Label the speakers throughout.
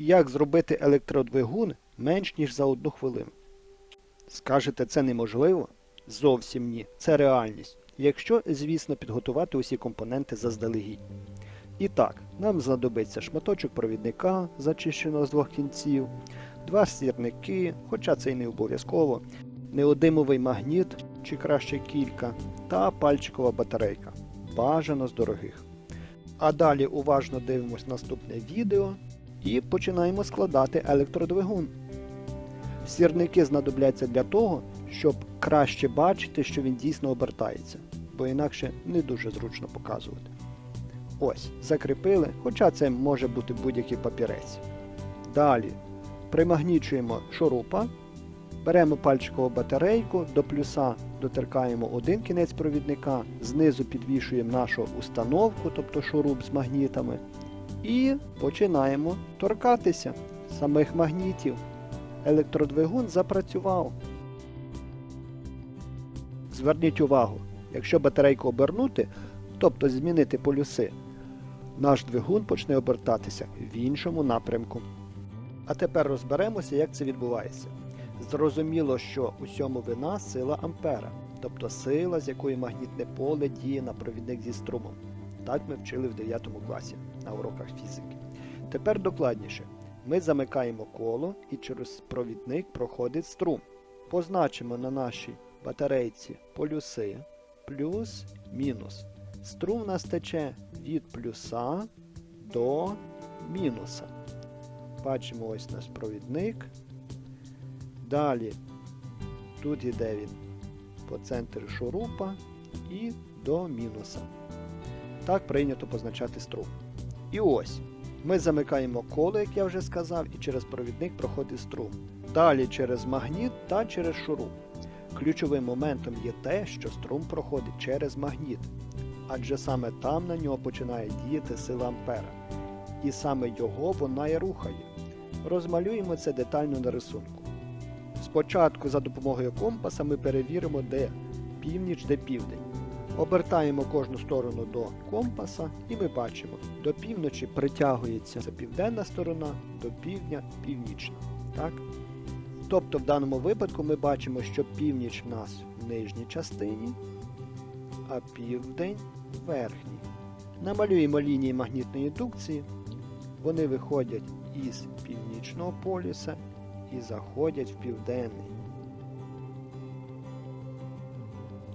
Speaker 1: Як зробити електродвигун менш ніж за одну хвилину? Скажете, це неможливо? Зовсім ні. Це реальність. Якщо, звісно, підготувати усі компоненти заздалегідь. І так, нам знадобиться шматочок провідника, зачищеного з двох кінців, два сірники, хоча це й не обов'язково, неодимовий магніт, чи краще кілька, та пальчикова батарейка. Бажано з дорогих. А далі уважно дивимось наступне відео і починаємо складати електродвигун. Сірники знадобляться для того, щоб краще бачити, що він дійсно обертається, бо інакше не дуже зручно показувати. Ось, закріпили, хоча це може бути будь-який папірець. Далі примагнічуємо шурупа, беремо пальчикову батарейку, до плюса дотеркаємо один кінець провідника, знизу підвішуємо нашу установку, тобто шуруп з магнітами, і починаємо торкатися самих магнітів. Електродвигун запрацював. Зверніть увагу, якщо батарейку обернути, тобто змінити полюси, наш двигун почне обертатися в іншому напрямку. А тепер розберемося, як це відбувається. Зрозуміло, що усьому вина сила Ампера, тобто сила, з якої магнітне поле діє на провідник зі струмом. Так ми вчили в 9 класі на уроках фізики. Тепер докладніше. Ми замикаємо коло і через провідник проходить струм. Позначимо на нашій батарейці полюси плюс мінус. Струм у нас тече від плюса до мінуса. Бачимо ось наш провідник. Далі тут іде він по центру шурупа і до мінуса. Так прийнято позначати струм. І ось ми замикаємо коло, як я вже сказав, і через провідник проходить струм. Далі через магніт та через шуруп. Ключовим моментом є те, що струм проходить через магніт, адже саме там на нього починає діяти сила Ампера. І саме його вона і рухає. Розмалюємо це детально на рисунку. Спочатку за допомогою компаса ми перевіримо, де північ, де південь. Обертаємо кожну сторону до компаса і ми бачимо, до півночі притягується південна сторона, до півдня північна. Так? Тобто в даному випадку ми бачимо, що північ в нас в нижній частині, а південь в верхній. Намалюємо лінії магнітної індукції. Вони виходять із північного полюса і заходять в південний.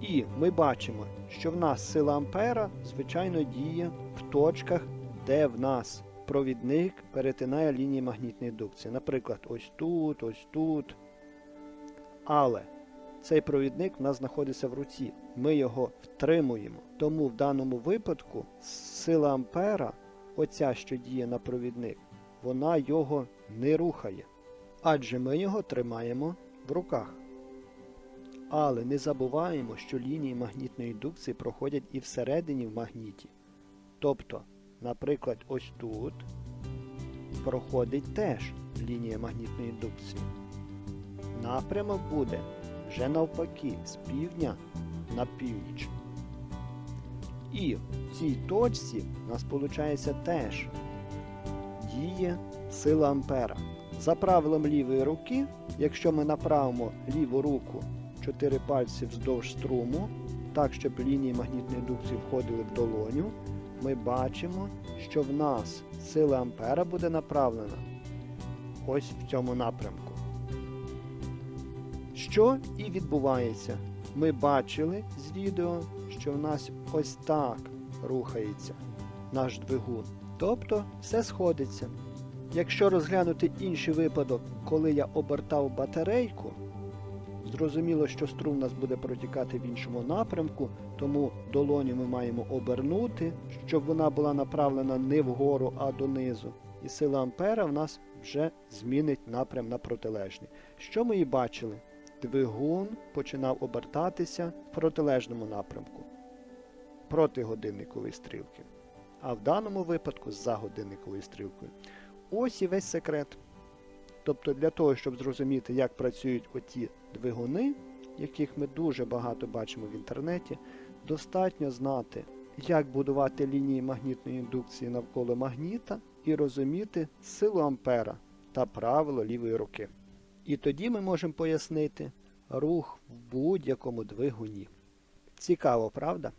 Speaker 1: І ми бачимо, що в нас сила Ампера, звичайно, діє в точках, де в нас провідник перетинає лінії магнітної індукції. Наприклад, ось тут, ось тут. Але цей провідник в нас знаходиться в руці. Ми його втримуємо. Тому в даному випадку сила Ампера, оця, що діє на провідник, вона його не рухає. Адже ми його тримаємо в руках. Але не забуваємо, що лінії магнітної індукції проходять і всередині в магніті. Тобто, наприклад, ось тут проходить теж лінія магнітної індукції. Напрямок буде вже навпаки, з півдня на північ. І в цій точці у нас виходить теж діє сила Ампера. За правилом лівої руки, якщо ми направимо ліву руку 4 пальці вздовж струму, так, щоб лінії магнітної індукції входили в долоню, ми бачимо, що в нас сила Ампера буде направлена ось в цьому напрямку. Що і відбувається. Ми бачили з відео, що в нас ось так рухається наш двигун. Тобто все сходиться. Якщо розглянути інший випадок, коли я обертав батарейку, зрозуміло, що струм у нас буде протікати в іншому напрямку, тому долоню ми маємо обернути, щоб вона була направлена не вгору, а донизу. І сила Ампера в нас вже змінить напрям на протилежний. Що ми і бачили? Двигун починав обертатися в протилежному напрямку проти годинникової стрілки. А в даному випадку за годинниковою стрілкою. Ось і весь секрет. Тобто для того, щоб зрозуміти, як працюють оті двигуни, яких ми дуже багато бачимо в інтернеті, достатньо знати, як будувати лінії магнітної індукції навколо магніта і розуміти силу ампера та правило лівої руки. І тоді ми можемо пояснити рух в будь-якому двигуні. Цікаво, правда?